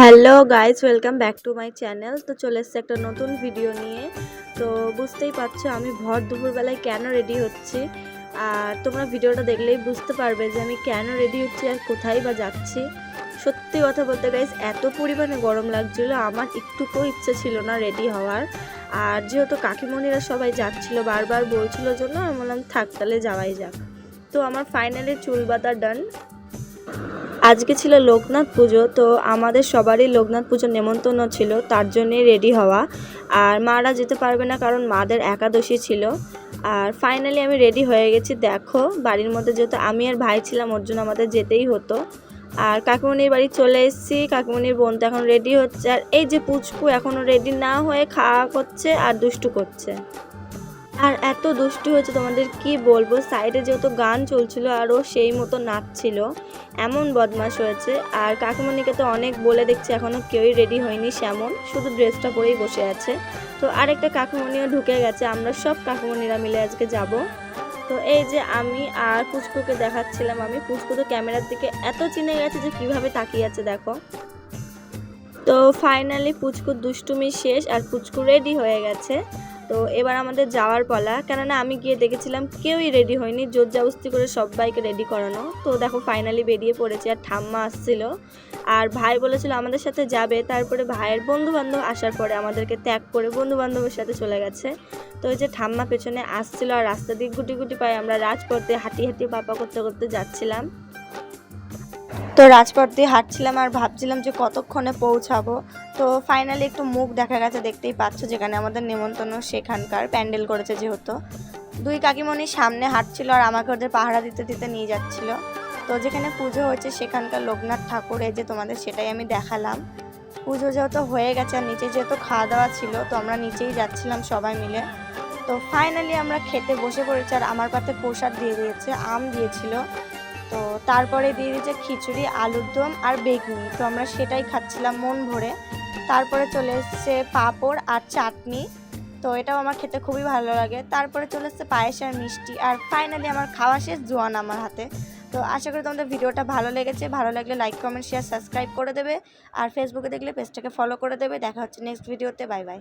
Hello guys, welcome back to my channel. তো চলে এসছে একটা নতুন ভিডিও নিয়ে। তো বুঝতেই পারছ, আমি ভর দুপুরবেলায় কেন রেডি হচ্ছি? আর তোমরা ভিডিওটা দেখলেই বুঝতে পারবে যে আমি কেন রেডি হচ্ছি আর কোথায় বা যাচ্ছি। সত্যি কথা বলতে গাইস, এত পরিমাণে গরম লাগছিল, আমার একটুকুও ইচ্ছে ছিল না রেডি হওয়ার। আর যেহেতু কাকিমণিরা সবাই যাচ্ছিল, বারবার বলছিল জন্য আমি বললাম থাক, তাহলে যাওয়াই যাক। তো আমার ফাইনালি চুল বাঁধা ডান আজকে ছিল লোকনাথ পুজো, তো আমাদের সবারই লোকনাথ পুজোর নেমন্তন্ন ছিল, তার জন্যই রেডি হওয়া। আর মারা যেতে পারবে না কারণ মাদের একাদশী ছিল। আর ফাইনালি আমি রেডি হয়ে গেছি, দেখো, বাড়ির মধ্যে যেহেতু আমি আর ভাই ছিলাম, ওর জন্য আমাদের যেতেই হতো। আর কাকিমণির বাড়ি চলে এসেছি, কাকিমণির বোন তো এখন রেডি হচ্ছে। আর এই যে পুচকু এখনও রেডি না হয়ে খাওয়া করছে আর দুষ্টু করছে। আর এত দুষ্টি হয়েছে তোমাদের, কি বলব? সাইডে যেহেতু গান চলছিল আর ও সেই মতো নাচছিল, এমন বদমাশ হয়েছে। আর কাকিমণিকে তো অনেক বলে দেখছি এখনও কেউই রেডি হয়নি সেমন, শুধু ড্রেসটা পরেই বসে আছে। তো আরেকটা কাকিমণিও ঢুকে গেছে, আমরা সব কাকিমণিরা মিলে আজকে যাব। তো এই যে আমি আর পুচকুকে দেখাচ্ছিলাম আমি পুচকু তো ক্যামেরার দিকে এত চিনে গেছে যে কীভাবে তাকিয়ে আছে, দেখো। তো ফাইনালি পুচকুর দুষ্টুমি শেষ আর পুচকু রেডি হয়ে গেছে। তো এবার আমাদের যাওয়ার পালা। কেননা আমি গিয়ে দেখেছিলাম কেউই রেডি হয়নি জোর জাবস্তি করে সব সবাইকে রেডি করানো। তো দেখো ফাইনালি বেরিয়ে পড়েছে আর ঠাম্মা আসছিল। আর ভাই বলেছিল আমাদের সাথে যাবে, তারপরে ভাইয়ের বন্ধু বান্ধব আসার পরে আমাদেরকে ত্যাগ করে বন্ধু বান্ধবের সাথে চলে গেছে। তো ওই যে ঠাম্মা পেছনে আসছিল আর রাস্তা দিয়ে গুটি গুটি পায়ে আমরা রাজপথে হাঁটি হাঁটি পাপা করতে করতে যাচ্ছিলাম। তো রাজপথ দিয়ে হাঁটছিলাম আর ভাবছিলাম যে কতক্ষণে পৌঁছাবো। তো ফাইনালি একটু মুখ দেখা গেছে, দেখতেই পাচ্ছ যেখানে আমাদের নেমন্তন্ন সেখানকার। প্যান্ডেল করেছে যেহেতু। দুই কাকিমণি সামনে হাঁটছিল আর আমাকে ওদের পাহারা দিতে দিতে নিয়ে যাচ্ছিল। তো যেখানে পুজো হয়েছে সেখানকার লোকনাথ ঠাকুর, এই যে তোমাদের সেটাই আমি দেখালাম। পুজো যেহেতু হয়ে গেছে আর নিচে যেহেতু খাওয়া দাওয়া ছিল, তো আমরা নিচেই যাচ্ছিলাম সবাই মিলে। তো ফাইনালি আমরা খেতে বসে পড়েছি আর আমার পাতে প্রসাদ দিয়ে দিয়েছে, আম দিয়েছিল। তো তারপরে দিয়ে দিয়েছে খিচুড়ি, আলুর দম আর বেগুনি। তো আমরা সেটাই খাচ্ছিলাম মন ভরে। তারপরে চলে এসছে পাঁপড় আর চাটনি। তো এটাও আমার খেতে খুবই ভালো লাগে। তারপরে চলে এসছে পায়েস আর মিষ্টি। আর ফাইনালি আমার খাওয়া শেষ জোয়ান আমার হাতে। তো আশা করি তোমাদের ভিডিওটা ভালো লেগেছে। ভালো লাগলে লাইক কমেন্ট শেয়ার সাবস্ক্রাইব করে দেবে। আর ফেসবুকে দেখলে পেজটাকে ফলো করে দেবে। দেখা হচ্ছে নেক্সট ভিডিওতে বাই বাই